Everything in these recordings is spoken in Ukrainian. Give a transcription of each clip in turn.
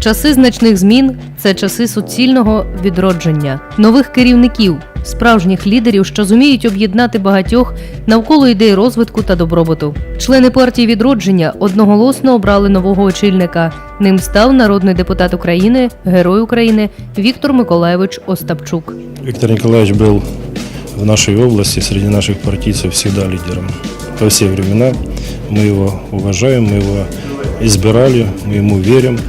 Часи значних змін це часи суцільного відродження, нових керівників, справжніх лідерів, що зуміють об'єднати багатьох навколо ідей розвитку та добробуту. Члени партії відродження одноголосно обрали нового очільника. Ним став народний депутат України, герой України Віктор Миколаєвич Остапчук. Виктор Николаевич был в нашей области среди наших партийцев всегда лидером. Во все времена мы его уважаем, мы его избирали, мы ему верим.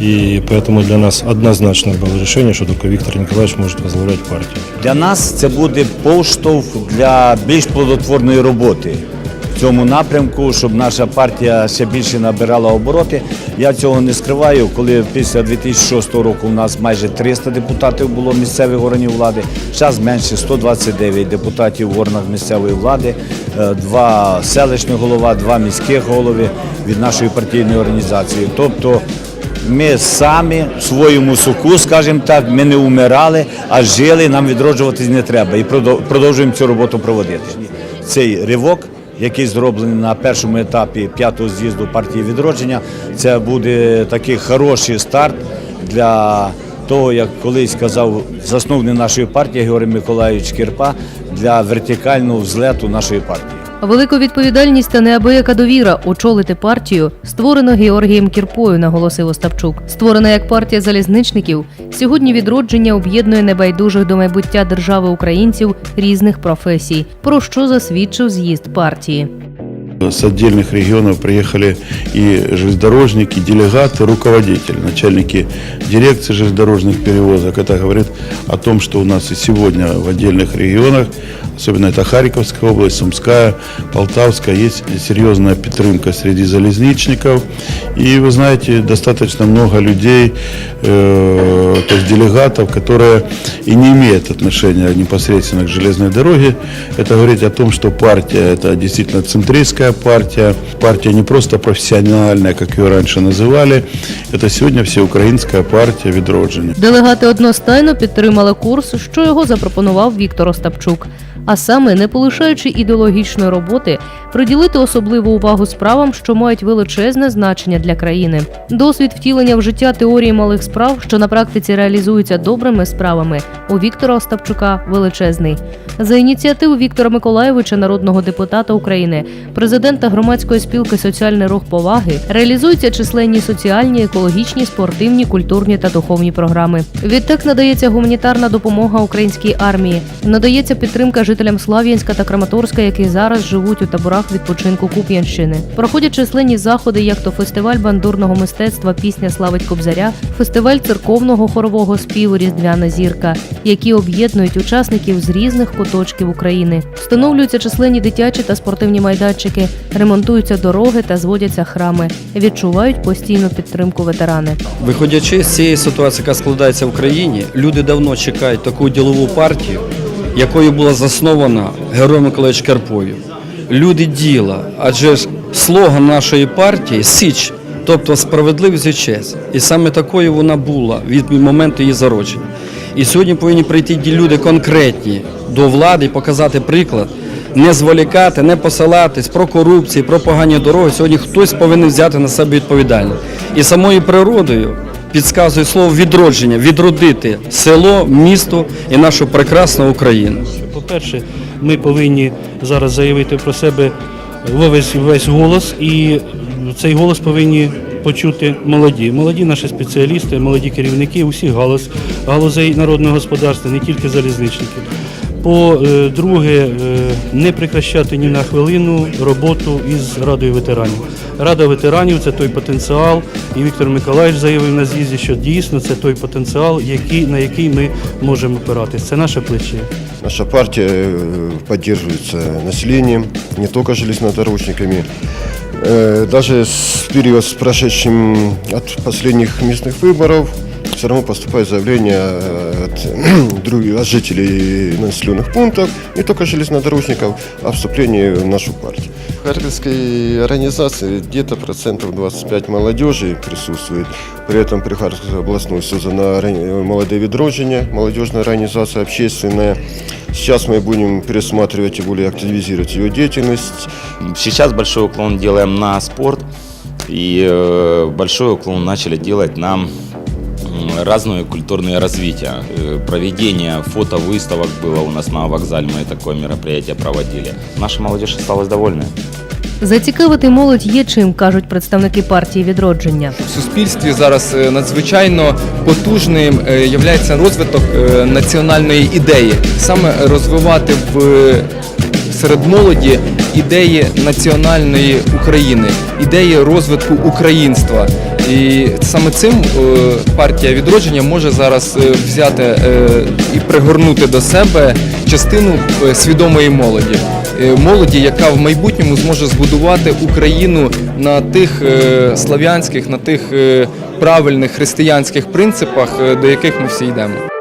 И поэтому для нас однозначно было решение, что только Виктор Николаевич может возглавлять партию. Для нас це буде поштовх для більш плодотворної роботи в цьому напрямку, щоб наша партія ще більше набирала обороти. Я цього не скриваю. Коли після 2006 року у нас майже 300 депутатів було місцевих органів влади, зараз менше 129 депутатів в органах місцевої влади, е, два селищних голова, два міських голови від нашої партійної організації. Тобто ми самі в своєму соку, скажімо так, ми не умирали, а жили, нам відроджуватись не треба. І продовжуємо цю роботу проводити. Цей ривок, який зроблений на першому етапі п'ятого з'їзду партії відродження, це буде такий хороший старт для того, як колись казав засновник нашої партії Георгій Миколаївич Кірпа, для вертикального взлету нашої партії. Велику відповідальність та неабияка довіра очолити партію створено Георгієм Кірпою, наголосив Остапчук. Створена як партія залізничників. Сьогодні відродження об'єднує небайдужих до майбуття держави українців різних професій, про що засвідчив з'їзд партії. С отдельных регионов приехали и железнодорожники, делегаты, руководители, начальники дирекции железнодорожных перевозок. Это говорит о том, что у нас и сегодня в отдельных регионах, особенно это Харьковская область, Сумская, Полтавская, есть серьезная підтримка среди залезничников. И вы знаете, достаточно много людей, э, то есть делегатов, которые и не имеют отношения непосредственно к железной дороге. Это говорит о том, что партия это действительно центристская партия. Партия не просто профессиональная, как ее раньше называли. Это сегодня всеукраинская партия відродження. Делегати одностайно підтримали курс, що його запропонував Віктор Остапчук. А саме, не полишаючи ідеологічної роботи, приділити особливу увагу справам, що мають величезне значення для країни. Досвід втілення в життя теорії малих справ, що на практиці реалізуються добрими справами, у Віктора Остапчука величезний. За ініціативу Віктора Миколаєвича, народного депутата України, президента громадської спілки Соціальний рух поваги, реалізуються численні соціальні, екологічні, спортивні, культурні та духовні програми. Відтак надається гуманітарна допомога українській армії, надається підтримка жителям Слав'янська та Краматорська, які зараз живуть у таборах відпочинку Куп'янщини. Проходять численні заходи, як то фестиваль бандурного мистецтва Пісня славить Кобзаря, фестиваль церковного хорового співу Різдвяна зірка, які об'єднують учасників з різних куточків України. Встановлюються численні дитячі та спортивні майданчики, ремонтуються дороги та зводяться храми. Відчувають постійну підтримку ветерани. Виходячи з цієї ситуації, яка складається в країні, люди давно чекають таку ділову партію, якою була заснована Героєм Миколаївич Карпою. Люди діла, адже ж слоган нашої партії Січ, тобто справедливість і честь. І саме такою вона була від моменту її зародження. І сьогодні повинні прийти люди конкретні до влади і показати приклад, не зволікати, не посилатись про корупцію, про погані дороги. Сьогодні хтось повинен взяти на себе відповідальність. І самою природою підказує слово відродження, відродити село, місто і нашу прекрасну Україну. По-перше, ми повинні зараз заявити про себе весь, весь голос, і цей голос повинні почути молоді. Молоді наші спеціалісти, молоді керівники усіх галузей народного господарства, не тільки залізничників. По-друге, не прекращати ні на хвилину роботу із Радою ветеранів. Рада ветеранів це той потенціал, і Віктор Миколаївич заявив на з'їзді, що дійсно це той потенціал, який, на який ми можемо опиратися. Це наше плече. Наша партия э, поддерживается населением, не только железнодорожниками. Э, Даже с период с прошедшим от последних местных выборов все равно поступают заявления э, от, других- от жителей населенных пунктов, не только железнодорожников, о вступлении в нашу партию. В Харьковской организации где-то процентов 25 молодежи присутствует. При этом при Харьковской областной создана молодое відродження, молодежная организация общественная. Сейчас мы будем пересматривать и более активизировать ее деятельность. Сейчас большой уклон делаем на спорт. И э, большой уклон начали делать на м, разные культурные развития. Э, Проведение фотовыставок было у нас на вокзале, мы такое мероприятие проводили. Наша молодежь осталась довольна. Зацікавити молодь є чим, кажуть представники партії відродження. в суспільстві зараз е, надзвичайно потужним е, являється розвиток е, національної ідеї, саме розвивати в серед молоді ідеї національної України, ідеї розвитку українства. І саме цим е, партія відродження може зараз е, взяти е, і пригорнути до себе частину свідомої молоді. Молоді, яка в майбутньому зможе збудувати Україну на тих слав'янських, на тих правильних християнських принципах, до яких ми всі йдемо.